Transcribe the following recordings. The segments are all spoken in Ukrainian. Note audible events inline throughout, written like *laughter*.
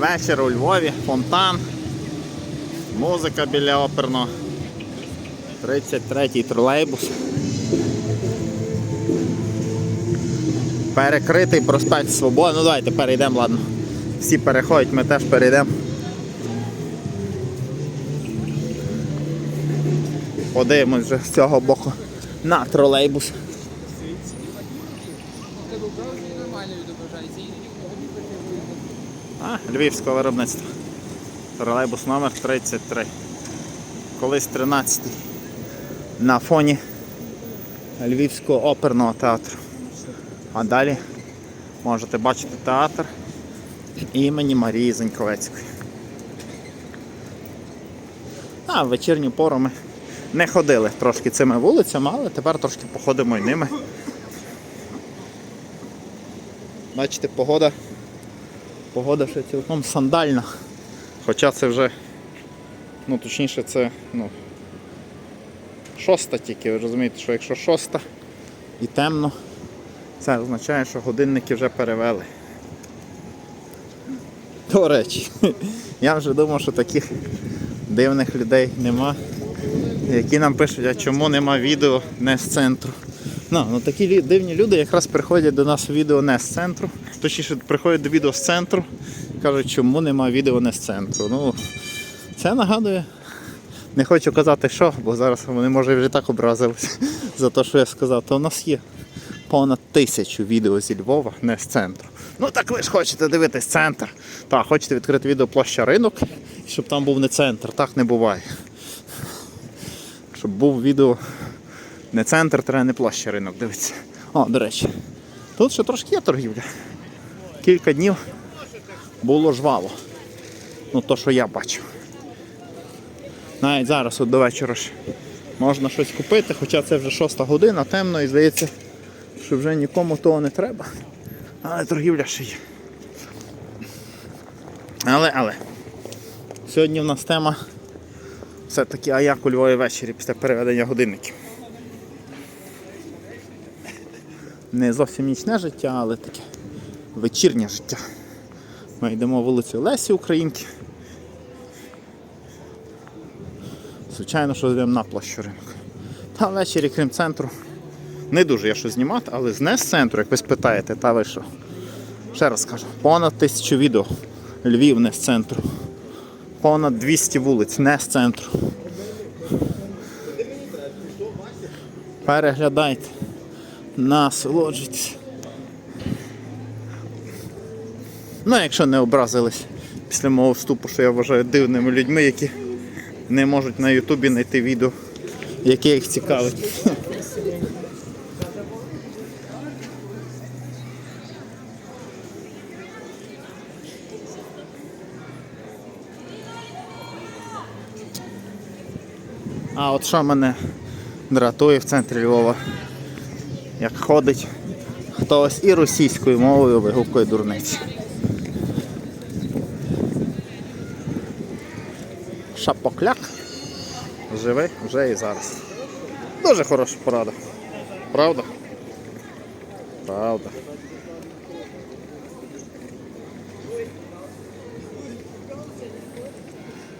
Вечір у Львові, фонтан, музика біля оперного. 33-й тролейбус. Перекритий проспект Свободи. Ну давайте перейдемо, ладно. Всі переходять, ми теж перейдемо. Подивимось вже з цього боку на тролейбус. Львівського виробництва. Тролейбус номер 33. Колись 13 На фоні Львівського оперного театру. А далі можете бачити театр імені Марії Заньковецької. А в вечірню пору ми не ходили трошки цими вулицями, але тепер трошки походимо й ними. Бачите, погода Погода ще цілком сандальна. Хоча це вже, ну точніше, це ну, шоста тільки, ви розумієте, що якщо шоста і темно, це означає, що годинники вже перевели. До речі, *laughs* я вже думав, що таких дивних людей нема, які нам пишуть, а чому нема відео не з центру. Ну, ну такі дивні люди якраз приходять до нас відео не з центру. Точніше, приходять до відео з центру, кажуть, чому нема відео не з центру. Ну, це нагадує. Не хочу казати що, бо зараз вони може вже так образились *laughs* за те, що я сказав. То у нас є понад тисячу відео зі Львова, не з центру. Ну так ви ж хочете дивитись центр. Так, хочете відкрити відео площа ринок, щоб там був не центр. Так не буває. Щоб був відео не центр, треба не площа ринок, дивіться. О, до речі. Тут ще трошки є торгівля. Кілька днів було жваво. Ну то, що я бачив. Навіть зараз от до вечора ж можна щось купити, хоча це вже шоста година, темно і здається, що вже нікому того не треба. Але торгівля ще є. Але, але. Сьогодні в нас тема все-таки а як у Львові ввечері після переведення годинників. Не зовсім нічне життя, але таке вечірнє життя. Ми йдемо вулицею Лесі Українки. Звичайно, що йдемо на площу ринок. Та ввечері, крім центру, не дуже є що знімати, але з не з центру, як ви спитаєте, та ви що? Ще раз кажу, понад тисячу відео. Львів не з центру. Понад 200 вулиць не з центру. Переглядайте, насолоджуйтесь. Ну, якщо не образились після мого вступу, що я вважаю дивними людьми, які не можуть на Ютубі знайти відео, яке їх цікавить. А от що мене дратує в центрі Львова, як ходить хтось і російською мовою вигукує дурниці. Шапокляк живе вже і зараз. Дуже хороша порада. Правда? Правда.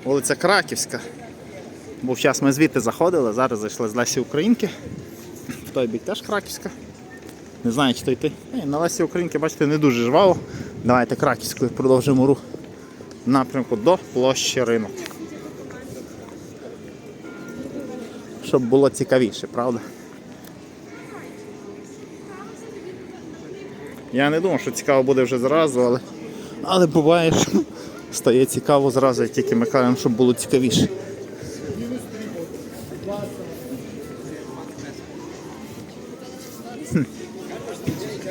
Вулиця Краківська. Був час ми звідти заходили, зараз зайшли з Лесі Українки. Той бік теж Краківська. Не знаю, чи то йти. Ні, на Лесі Українки, бачите, не дуже жваво. Давайте Краківською продовжимо рух в напрямку до площі ринок. Щоб було цікавіше, правда? Я не думав, що цікаво буде вже зразу, але, але буває, що стає цікаво зразу, як тільки ми кажемо, щоб було цікавіше.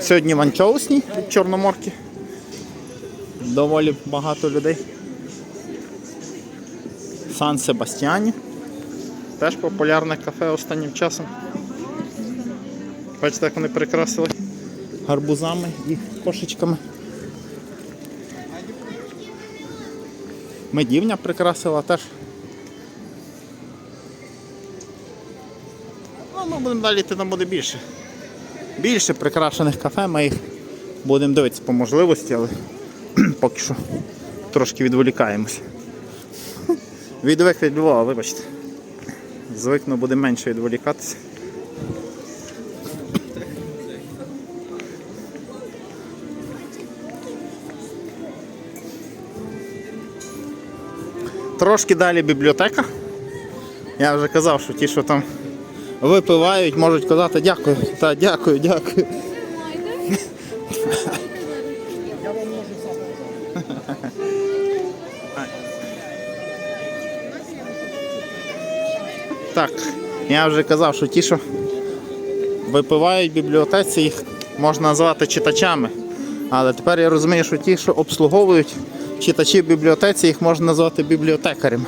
Сьогодні в анчоусній від Чорноморки. Доволі багато людей. Сан Себастьяні. Теж популярне кафе останнім часом. Бачите, як вони прикрасили гарбузами і кошечками. Медівня прикрасила теж. Ну, ми будемо далі йти, там буде більше. Більше прикрашених кафе, ми їх будемо дивитися по можливості, але *clears throat* поки що трошки відволікаємось. *laughs* Відвик від Львова, вибачте. Звикну буде менше відволікатися. Трошки далі бібліотека. Я вже казав, що ті, що там випивають, можуть казати дякую. Та дякую, дякую. Я вам можу Так, я вже казав, що ті, що випивають в бібліотеці, їх можна назвати читачами. Але тепер я розумію, що ті, що обслуговують читачі в бібліотеці, їх можна назвати бібліотекарями.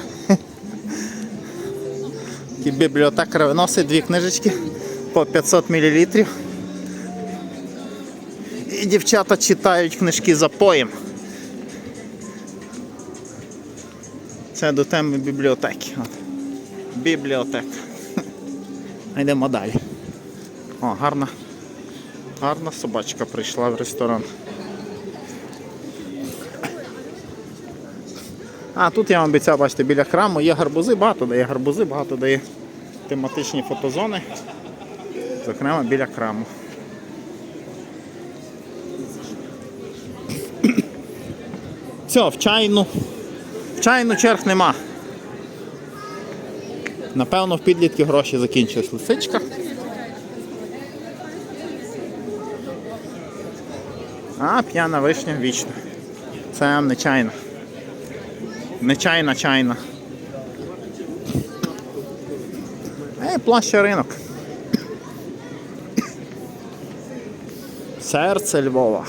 І бібліотекар виносить дві книжечки по 500 мл. І дівчата читають книжки за поєм. Це до теми бібліотеки. От. Бібліотека. *laughs* Йдемо далі. О, гарна. Гарна собачка прийшла в ресторан. А, тут я вам обіцяв, бачите, біля храму є гарбузи, багато дає гарбузи, багато дає тематичні фотозони. Зокрема, біля храму. Все, в чайну. В чайну черг нема. Напевно, в підлітки гроші закінчились. Лисичка. А, п'яна вишня вічно. Це не чайна. Не чайна. Ей, плаща ринок. Серце Львова.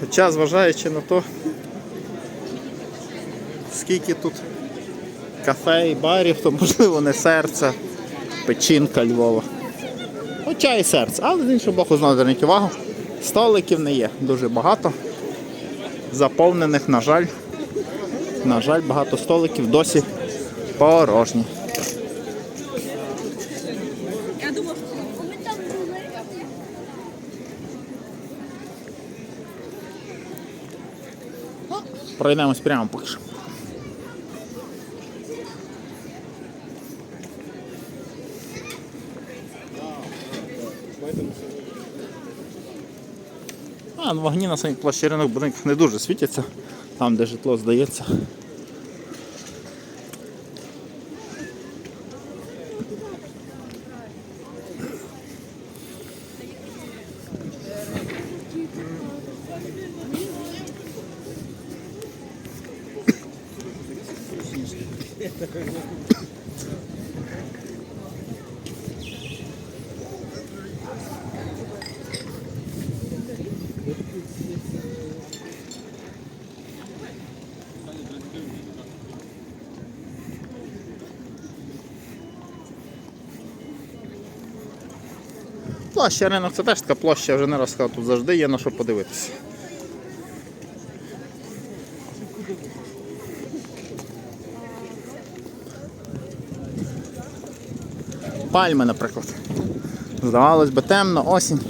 Хоча, зважаючи на то, скільки тут кафе і барів, то можливо не серце, печінка Львова. Хоча і серце, але з іншого боку, знову зверніть увагу, столиків не є дуже багато. Заповнених, на жаль. На жаль, багато столиків досі порожні. Що. Пройдемось прямо поки що. Ну вогні на самих площадинах будинках не дуже світяться, там де житло здається. Площа ринок це теж така площа, я вже не раз сказав, тут завжди є на що подивитися. Пальми, наприклад. Здавалось би, темно, осінь.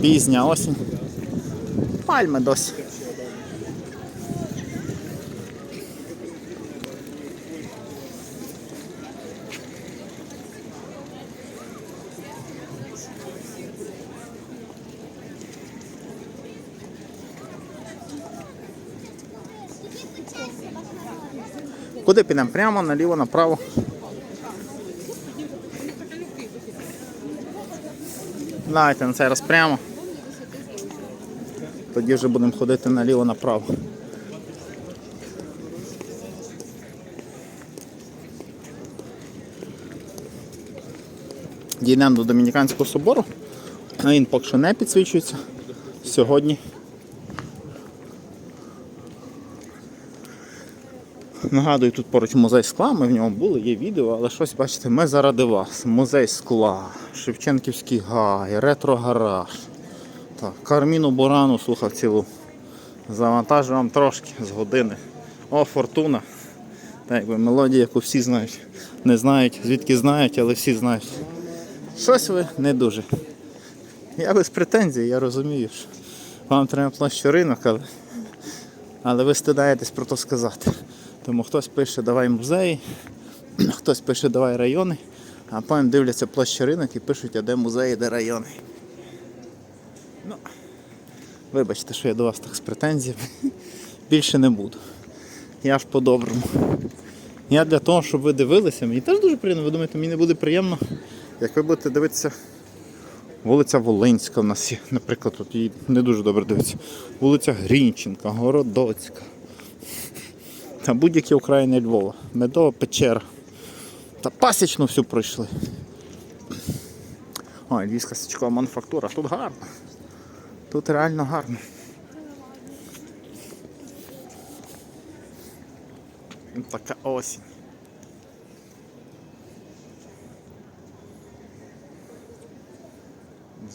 Пізня осінь. Пальми досі. Куди підемо? Прямо, наліво, направо. Давайте на цей раз прямо. Тоді вже будемо ходити наліво направо. Дійдемо до Домініканського собору. Він поки що не підсвічується. Сьогодні Нагадую, тут поруч музей скла, ми в ньому були, є відео, але щось бачите, ми заради вас. Музей скла, Шевченківський гай, ретро-гараж. Так, Карміну Бурану слухав цілу. Завантажу вам трошки з години. О, фортуна. Так, якби мелодія, яку всі знають. Не знають, звідки знають, але всі знають. Щось ви не дуже. Я без претензій, я розумію, що Вам треба площу ринок, але, але ви стидаєтесь про то сказати. Тому хтось пише давай музеї, хтось пише давай райони, а потім дивляться площу ринок і пишуть, а де музеї, де райони. Ну, вибачте, що я до вас так з претензіями. Більше не буду. Я ж по-доброму. Я для того, щоб ви дивилися, мені теж дуже приємно. Ви думаєте, мені не буде приємно, як ви будете дивитися. Вулиця Волинська у нас є, наприклад, тут її не дуже добре дивиться. Вулиця Грінченка, Городоцька. Та будь-які окраїни Львова. Медова печера. Та пасічну всю пройшли. Ой, Львівська січкова мануфактура. Тут гарно. Тут реально гарно. Така осінь.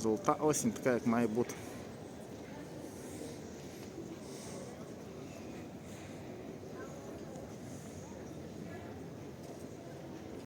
Золота осінь така, як має бути.